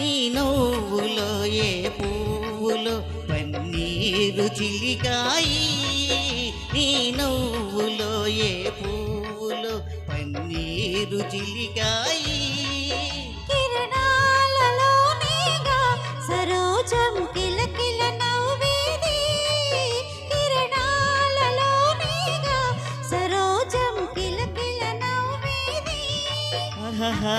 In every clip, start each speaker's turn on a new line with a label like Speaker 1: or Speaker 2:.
Speaker 1: నీ నవ్వులో ఏ పువ్వులో పన్నీరు చిలికాయి? నీ నవ్వులో ఏ పువ్వులో పన్నీరు చిలికాయి?
Speaker 2: కిరణాలలోనేగా సరోజం కిలకిల నవ్వేది? కిరణాలలోనేగా సరోజం కిలకిల నవ్వేది? ఆహా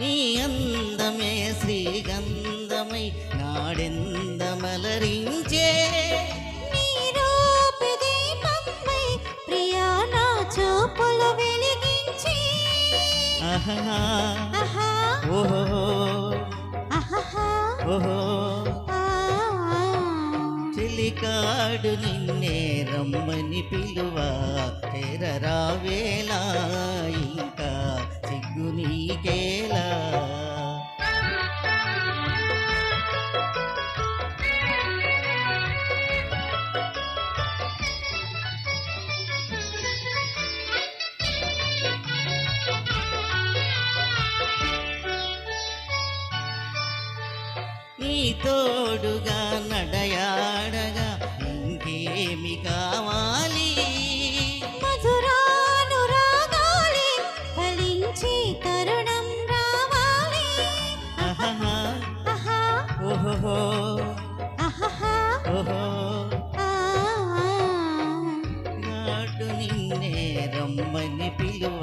Speaker 1: నీ అందమే శ్రీగంధమై ఆహా ఓహో ఓహో
Speaker 2: ఆ
Speaker 1: చెలికాడు నిన్నే రమ్మని పిలువ తెరరావేలా ఇంకా సిగ్గు నీకేలా? నీ తోడుగా నడయాడగా ఇంకేమి కావాలి? రమ్మని పిలువ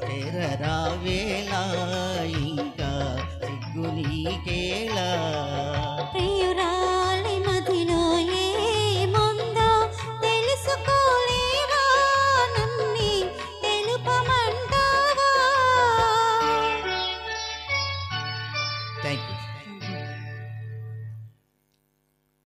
Speaker 1: తెర రావేలా